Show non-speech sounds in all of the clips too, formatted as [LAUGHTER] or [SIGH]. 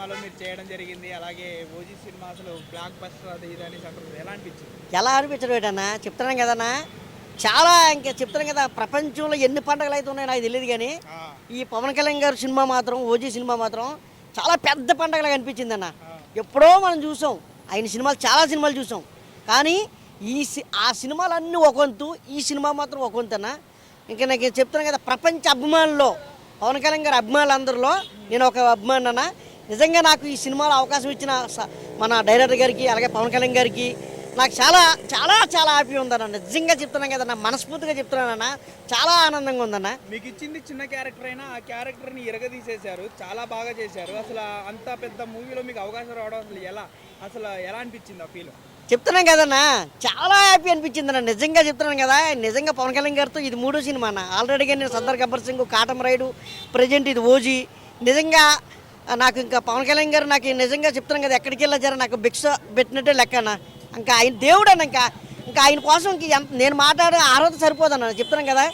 సినిమాలో మీరు చేయడం జరిగింది అలాగే ఓజీ సినిమా అసలు బ్లాక్ బస్టర్ అది ఇది అనేసి అంటారు ఎలా అనిపించింది? ఎలా అనిపించడం ఏంటన్నా? చెప్తున్నాను కదన్నా. చాలా ఇంకా చెప్తున్నాను కదా ప్రపంచంలో ఎన్ని పండుగలు అయితే ఉన్నాయో నాకు తెలియదు కానీ ఈ పవన్ కళ్యాణ్ గారి సినిమా మాత్రం ఓజీ సినిమా మాత్రం చాలా పెద్ద పండగలాగా అనిపించింది అన్న. ఎప్పుడో మనం చూసాం ఆయన సినిమాలు చాలా సినిమాలు చూసాం. కానీ ఈ సి- ఆ సినిమాలన్నీ ఒక వంతు ఈ సినిమా మాత్రం ఒక వంతు అన్న ఇంకా నాకు చెప్తున్నాను కదా ప్రపంచ అభిమానుల్లో పవన్ కళ్యాణ్ గారి అభిమానులందరిలో నేను ఒక అభిమాని అన్న నిజంగా నాకు ఈ సినిమాలో అవకాశం ఇచ్చిన మన డైరెక్టర్ గారికి అలాగే పవన్ కళ్యాణ్ గారికి నాకు చాలా చాలా చాలా హ్యాపీ ఉందన్న. నిజంగా చెప్తున్నాను కదన్న మనస్ఫూర్తిగా చెప్తున్నానన్న చాలా ఆనందంగా ఉందన్న. మీకు ఇచ్చింది చిన్న క్యారెక్టర్ అయినా ఆ క్యారెక్టర్ని ఎరగదీసేశారు చాలా బాగా చేశారు. అసలు అంత పెద్ద మూవీలో మీకు అవకాశం రావడం అసలు ఎలా అసలు ఎలా అనిపించింది ఆ ఫీల్? చెప్తున్నాం కదన్నా చాలా హ్యాపీ అనిపించింది అన్న. నిజంగా చెప్తున్నాను కదా నిజంగా పవన్ కళ్యాణ్ గారితో ఇది మూడో సినిమా అన్న. ఆల్రెడీగా నేను సర్దార్ గబ్బర్ సింగ్ కాటం రైడు ప్రజెంట్ ఇది ఓజీ. నిజంగా నాకు ఇంకా పవన్ కళ్యాణ్ గారు నాకు నిజంగా చెప్తున్నాను కదా ఎక్కడికి వెళ్ళారు నాకు భిక్ష పెట్టినట్టే లెక్కన. ఇంకా ఆయన దేవుడు అన్న ఇంకా ఇంకా ఆయన కోసం నేను మాట్లాడే అర్హత సరిపోదన్న చెప్తున్నాను కదా.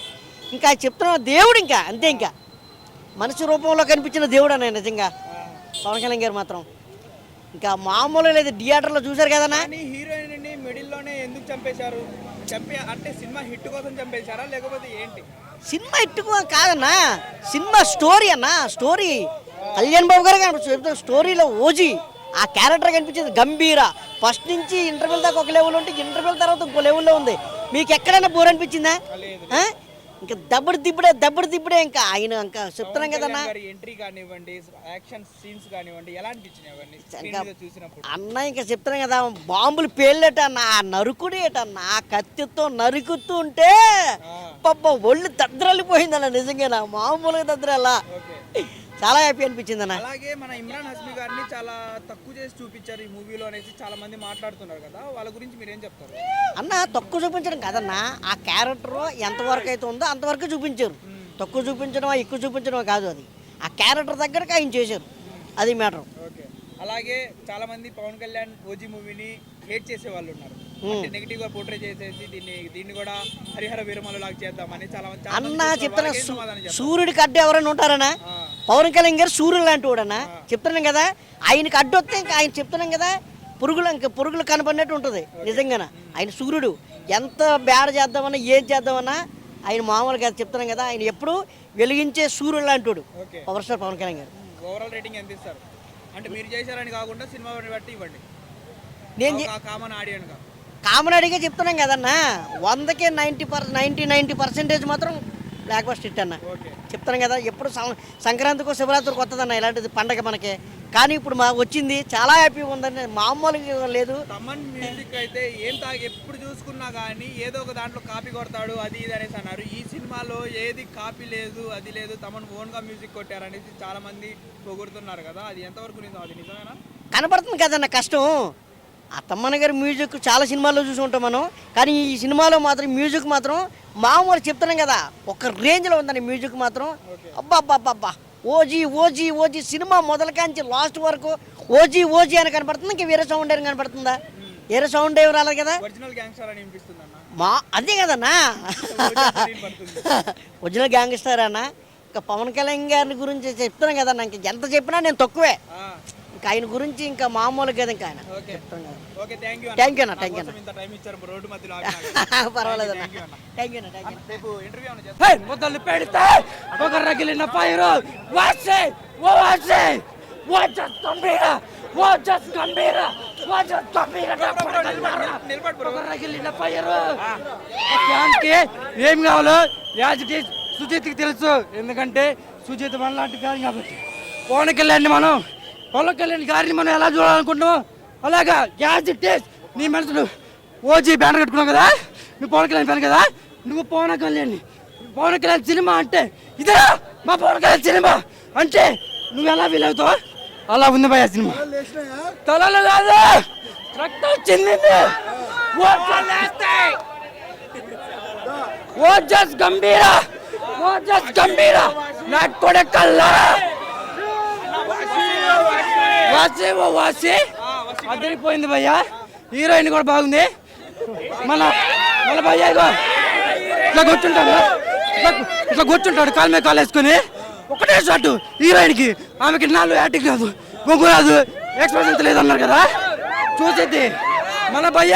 ఇంకా చెప్తున్నాను దేవుడు ఇంకా అంతే ఇంకా. మనిషి రూపంలో కనిపించిన దేవుడు అన్న నిజంగా పవన్ కళ్యాణ్ గారు మాత్రం. ఇంకా మామూలు లేదు థియేటర్లో చూశారు కదా హీరోయిన్ని ఎందుకు చంపేశారు? చంపే అంటే సినిమా హిట్ కోసం చంపేశారా? లేకపోతే ఏంటి? సినిమా ఇట్టుకో కాదన్నా సినిమా స్టోరీ అన్న స్టోరీ. కళ్యాణ్ బాబు గారు కనిపిస్తుంది స్టోరీలో ఓజీ ఆ క్యారెక్టర్ కనిపించింది గంభీర. ఫస్ట్ నుంచి ఇంటర్వెల్ దాకా ఒక లెవెల్ ఉంటే ఇంటర్వెల్ తర్వాత ఇంకో లెవెల్లో ఉంది. మీకు ఎక్కడైనా బోర్ అనిపించిందా? ఇంకా దబ్బుడు దిబ్బడే దబ్బుడు దిబ్బడే ఇంకా ఆయన ఇంకా చెప్తున్నాం కదన్నా. ఎంట్రీ కానివ్వండి యాక్షన్ సీన్స్ కానివ్వండి ఎలా అనిపించినాయి అన్న ఇంకా చెప్తున్నాం కదా బాంబులు పేర్లేటన్న ఆ నరుకుడు ఏటన్న ఆ కత్తితో నరుకుతూ ఉంటే ఆ, పప్ప ఒళ్ళు దద్రలిపోయిందన్న నిజంగా మామూలుగా దద్రలా ఓకే. చాలా హ్యాపీ అనిపించింది అన్న. అలాగే మన ఇమ్రాన్ హస్మి గారిని చాలా తక్కువ చేసి చూపించారు ఈ మూవీలో అనేసి చాలా మంది మాట్లాడుతున్నారు కదా వాళ్ళ గురించి మీరు ఏం చెప్తారు? అన్న తక్కువ చూపించడం కదన్నా. ఆ క్యారెక్టర్ ఎంతవరకు అయితే ఉందో అంతవరకు చూపించారు. తక్కువ చూపించడం ఎక్కువ చూపించడం కాదు అది. ఆ క్యారెక్టర్ దగ్గరకు ఆయన చేశారు. అది మ్యాటర్ ఓకే. అలాగే చాలా మంది పవన్ కళ్యాణ్ ఓజీ మూవీని హేట్ చేసే వాళ్ళు ఉన్నారు. నెగిటివ్గా పోర్ట్రే చేసేసి దీన్ని దీన్ని కూడా హరిహర వీరమలు లాగా చేద్దామని చాలా మంది అన్న చెప్తారు? సూర్యుడికి అడ్డు ఎవరైనా ఉంటారనా? పవన్ కళ్యాణ్ గారు సూర్యుడు లాంటి వాడన్నా చెప్తున్నాం కదా ఆయనకి అడ్డు వస్తే ఇంకా ఆయన చెప్తున్నాం కదా పురుగులు ఇంకా పురుగులు కనపడినట్టు ఉంటుంది నిజంగాన? ఆయన సూర్యుడు. ఎంత బ్యాడ్ చేద్దామన్నా ఏం చేద్దామన్నా ఆయన మామూలుగా కాదు చెప్తున్నాం కదా ఆయన ఎప్పుడు వెలిగించే సూర్యుడు లాంటి వాడు పవర్ స్టార్ పవన్ కళ్యాణ్ గారు. ఓవరాల్ రేటింగ్ ఎంత ఇస్తారు? అంటే మీరు చేశారని కాకుండా సినిమా బట్టి ఇవ్వండి. నేను కామన్ ఆడియన్గా కామనాడిగా చెప్తున్నాం కదన్నా వందకే ninety per ninety ninety percentage మాత్రం బ్లాక్ బస్ట్ హిట్ అన్న. ఓకే చెప్తాను కదా ఎప్పుడు సంక్రాంతికో శివరాత్రికి వస్తుందన్న ఇలాంటిది పండగ మనకి. కానీ ఇప్పుడు మా వచ్చింది చాలా హ్యాపీగా ఉందండి. మామూలుగా లేదు. తమన్ మ్యూజిక్ అయితే ఏం తాగి ఎప్పుడు చూసుకున్నా కానీ ఏదో ఒక దాంట్లో కాపీ కొడతాడు అది ఇది అనేసి అన్నారు. ఈ సినిమాలో ఏది కాపీ లేదు అది లేదు తమన్ ఓన్గా మ్యూజిక్ కొట్టారనేసి చాలా మంది పొగుడుతున్నారు కదా. అది ఎంతవరకు నిజం? అది నిజమేనా? కనపడుతుంది కదన్న కష్టం. ఆ తమ్మన్న గారి మ్యూజిక్ చాలా సినిమాల్లో చూసి ఉంటాం మనం. కానీ ఈ సినిమాలో మాత్రం మ్యూజిక్ మాత్రం మామూలు చెప్తున్నాం కదా ఒక రేంజ్లో ఉందండి మ్యూజిక్ మాత్రం. అబ్బా అబ్బా అబ్బా అబ్బా ఓజీ ఓజీ ఓజీ సినిమా మొదల కాంచి లాస్ట్ వరకు ఓజీ ఓజీ అని కనపడుతుంది? ఇంకా వేరే సౌండ్ ఏం కనపడుతుందా? వేరే సౌండ్ ఏం రాలేదు కదా? అని మా అదే కదన్నా. ఒరిజినల్ గ్యాంగ్స్టర్ అన్న. ఇంకా పవన్ కళ్యాణ్ గారి గురించి చెప్తున్నాం కదన్నా. ఇంకా ఎంత చెప్పినా నేను తక్కువే. ఇంకా ఆయన గురించి ఇంకా మామూలు కదా ఇంకా ఆయన ఓకే. చెప్తాను కదా ఓకే థ్యాంక్ [LAUGHS] యూ అన్న, అన్న. పర్వాలేదు అన్న. థ్యాంక్ యూ అన్న థ్యాంక్ మొదలు పెడితే ఒక రగిలిన పైరు వాసే ఓ వాసే వాచస్ గంభీర. వాచస్ గంభీర. వాచస్ గంభీర. నిలబడు bro. ఒక రగిలిన పైరు ఏం కావాలో యాజ్ ఇట్ ఈస్ సుజిత్కి తెలుసు. ఎందుకంటే సుజిత్ మనలాంటి గారి కాబట్టి. పవన్ కళ్యాణ్ మనం. పవన్ కళ్యాణ్ గారిని మనం ఎలా చూడాలనుకుంటున్నాం అలాగా యాజ్ ఇట్ ఈస్. నీ మనసులో ఓజీ బ్యానర్ కట్టుకున్నావు కదా? నువ్వు పవన్ కళ్యాణ్ ఫ్యాన్ కదా? నువ్వు పవన్ కళ్యాణ్. పవన్ కళ్యాణ్ సినిమా అంటే ఇదే మా పవన్ కళ్యాణ్ సినిమా. అంటే నువ్వు ఎలా ఫీల్ అవుతావు అలా ఉంది భయ సినిమా. తలలో కాదు. రక్తం చెందింది. ఓజస్ గంభీర. ఓజస్ గంభీర. నా కొడకల్లా వాసే ఓ వాసే. అదిరిపోయింది భయ్యా. హీరోయిన్ కూడా బాగుంది. మన మన భయ్య ఇగో. ఇట్లా కూర్చుంటాడు ఇట్లా కూర్చుంటాడు కాలు మీద కాలు వేసుకొని. ఒకటే షాట్ హీరోయిన్కి ఆమెకి నాలుగు యాటిక్ రాదు ముగ్గు రాదు ఎక్స్ప్రెషన్స్ లేదన్నారు కదా. చూసేది మన భయ్య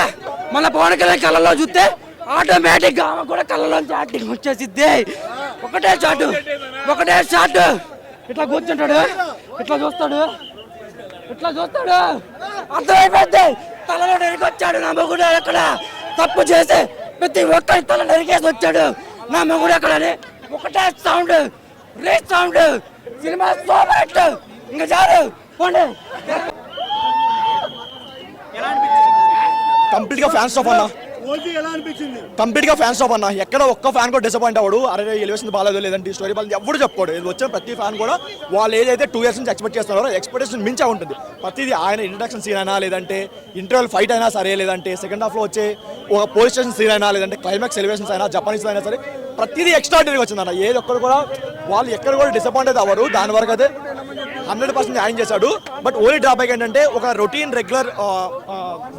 మన పవన్ కళ్యాణ్ కళ్ళలో చూస్తే ఆటోమేటిక్గా ఆమె కూడా కళ్ళలోంచి యాక్టింగ్ వచ్చేసిద్ది. ఒకటే షాట్ ఒకటే షాట్. ఇట్లా కూర్చుంటాడు ఇట్లా చూస్తాడు. ఇట్లా చూస్తాడు? అర్థమైపోద్ది తలలో నరికొచ్చాడు నా మొగుడు అక్కడ. తప్పు చేసి ప్రతి ఒక్కరి తల నరికేసి వచ్చాడు. నా మొగుడు అక్కడ అని ఒకటే సౌండ్ రే సౌండ్ సినిమా సూపర్ హిట్ ఇంకా చాలు పోండి. కంప్లీట్గా ఫ్యాన్స్ ఆఫ్ అన్నా. కంప్లీట్గా ఫ్యాన్స్ అన్న. ఎక్కడ ఒక్క ఫ్యాన్ కూడా డిసప్పాయింట్ అవ్వడు. అరే ఎలివేషన్ బాగాలేదు లేదంటే స్టోరీ బాగాలేదు. ఎవరు చెప్పాడు ఇది వచ్చిన ప్రతి ఫ్యాన్ కూడా వాళ్ళు ఏదైతే టూ ఇయర్స్ నుంచి ఎక్స్పెక్ట్ చేస్తున్నారో ఎక్స్పెక్టేషన్ మించే ఉంటుంది. ప్రతిది ఆయన ఇంట్రడక్షన్ సీన్ అయినా లేదంటే ఇంటర్వల్ ఫైట్ అయినా సరే లేదంటే సెకండ్ హాఫ్లో వచ్చే ఒక పోలీస్ స్టేషన్ సీన్ అయినా లేదంటే క్లైమాక్స్ ఎలివేషన్స్ అయినా జపానీస్ అయినా సరే ప్రతిదీ ఎక్స్ట్రాడినరీగా వచ్చిందన్న. ఏది ఒక్కరు కూడా వాళ్ళు ఎక్కడ కూడా డిసప్పాయింట్ అయితే అవ్వరు. దాని వరకు అయితే హండ్రెడ్ పర్సెంట్ జాయిన్ చేశాడు. బట్ ఓన్లీ డ్రాబ్యాక్ ఏంటంటే ఒక రొటీన్ రెగ్యులర్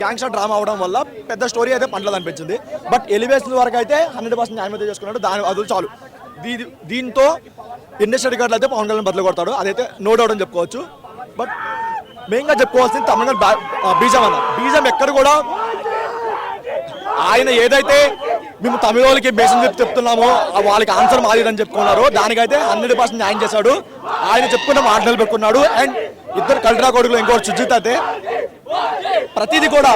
గ్యాంగ్స్టర్ డ్రామా అవడం వల్ల పెద్ద స్టోరీ అయితే పంటలేదు అనిపించింది. బట్ ఎలివేషన్ వరకు అయితే హండ్రెడ్ పర్సెంట్ న్యాయం అయితే చేసుకున్నాడు. దాని అది చాలు. దీ దీంతో ఇండస్ట్రీ రికార్డులు అయితే పవన్ కళ్యాణ్ బదులు కొడతాడు. అదైతే నో డౌట్ అని చెప్పుకోవచ్చు. బట్ మెయిన్గా చెప్పుకోవాల్సింది తమిళనాడు బీజం అన్న. బీజం ఎక్కడ కూడా ఆయన ఏదైతే మేము తమిళ వాళ్ళకి బేసిన్ చెప్పి చెప్తున్నామో. ఆ వాళ్ళకి ఆన్సర్ మాదిరని చెప్పుకున్నారో. దానికైతే హండ్రెడ్ పర్సెంట్ న్యాయం చేశాడు. ఆయన చెప్పుకున్న మాటలు పెట్టుకున్నాడు. అండ్ ఇద్దరు కల్టరా కొడుకులు ఇంకోటి సుజిత్ అయితే ప్రతిది కూడా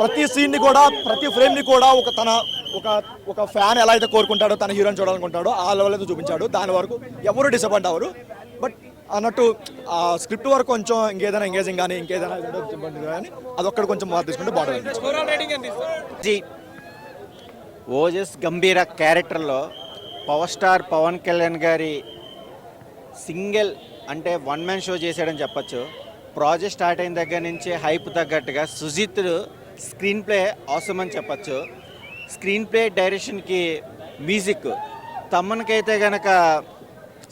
ప్రతి సీన్ని కూడా ప్రతి ఫ్రేమ్ని కూడా ఒక తన ఒక ఒక ఫ్యాన్ ఎలా అయితే కోరుకుంటాడో తన హీరోని చూడాలనుకుంటాడో ఆ లెవెల్ అయితే చూపించాడు. దాని వరకు ఎవరు డిసప్పాయింట్ అవ్వరు. బట్ అన్నట్టు ఆ స్క్రిప్ట్ వరకు కొంచెం ఇంకేదైనా ఎంగేజింగ్ కానీ ఇంకేదైనా కానీ అదొక్కడ కొంచెం మార్పు తీసుకుంటే బాగుంటుంది ఓవరాల్ రేటింగ్ ఎంత ఇస్తారు జీ ఓజస్ గంభీర క్యారెక్టర్లో పవర్ స్టార్ పవన్ కళ్యాణ్ గారి సింగిల్ అంటే వన్ మ్యాన్ షో చేశాడని చెప్పచ్చు. ప్రాజెక్ట్ స్టార్ట్ అయిన దగ్గర నుంచి హైప్ తగ్గట్టుగా సుజిత్ స్క్రీన్ ప్లే అవసరం అని చెప్పొచ్చు. స్క్రీన్ ప్లే డైరెక్షన్కి మ్యూజిక్ తమ్మునికైతే కనుక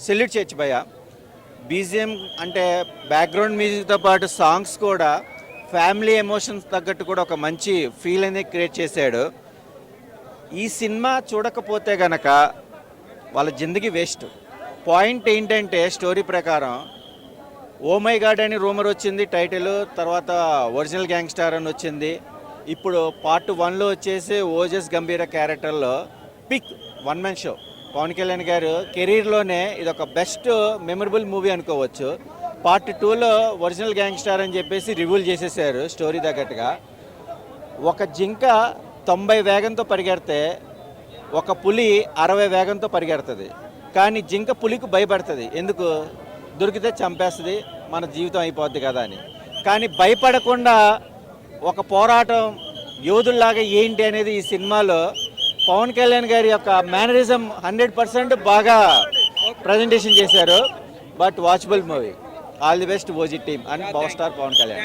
సెల్యూట్ చేయొచ్చు భయ్య. బీజిఎం అంటే బ్యాక్గ్రౌండ్ మ్యూజిక్తో పాటు సాంగ్స్ కూడా ఫ్యామిలీ ఎమోషన్స్ తగ్గట్టు కూడా ఒక మంచి ఫీల్ అనేది క్రియేట్ చేశాడు. ఈ సినిమా చూడకపోతే గనక వాళ్ళ జిందగీ వేస్ట్. పాయింట్ ఏంటంటే స్టోరీ ప్రకారం ఓ మై గాడ్ అని రూమర్ వచ్చింది టైటిల్ తర్వాత ఒరిజినల్ గ్యాంగ్స్టార్ అని వచ్చింది. ఇప్పుడు పార్ట్ వన్లో వచ్చేసి ఓజస్ గంభీర క్యారెక్టర్లో pick one man show. Pawan Kalyan గారు కెరీర్లోనే ఇది ఒక బెస్ట్ మెమరబుల్ మూవీ అనుకోవచ్చు. పార్ట్ టూలో ఒరిజినల్ గ్యాంగ్స్టార్ అని చెప్పేసి రివ్యూల్ చేసేసారు స్టోరీ తగ్గట్టుగా. ఒక జింక తొంభై వేగంతో పరిగెడితే ఒక పులి అరవై వేగంతో పరిగెడుతుంది. కానీ జింక పులికి భయపడుతుంది. ఎందుకు? దొరికితే చంపేస్తుంది. మన జీవితం అయిపోద్ది కదా అని. కానీ భయపడకుండా ఒక పోరాటం యోధుల్లాగా ఏంటి అనేది ఈ సినిమాలో పవన్ కళ్యాణ్ గారి యొక్క మేనరిజం హండ్రెడ్ పర్సెంట్ బాగా ప్రజెంటేషన్ చేశారు. But watchable movie. All the best OG team and power star Pawan Kalyan.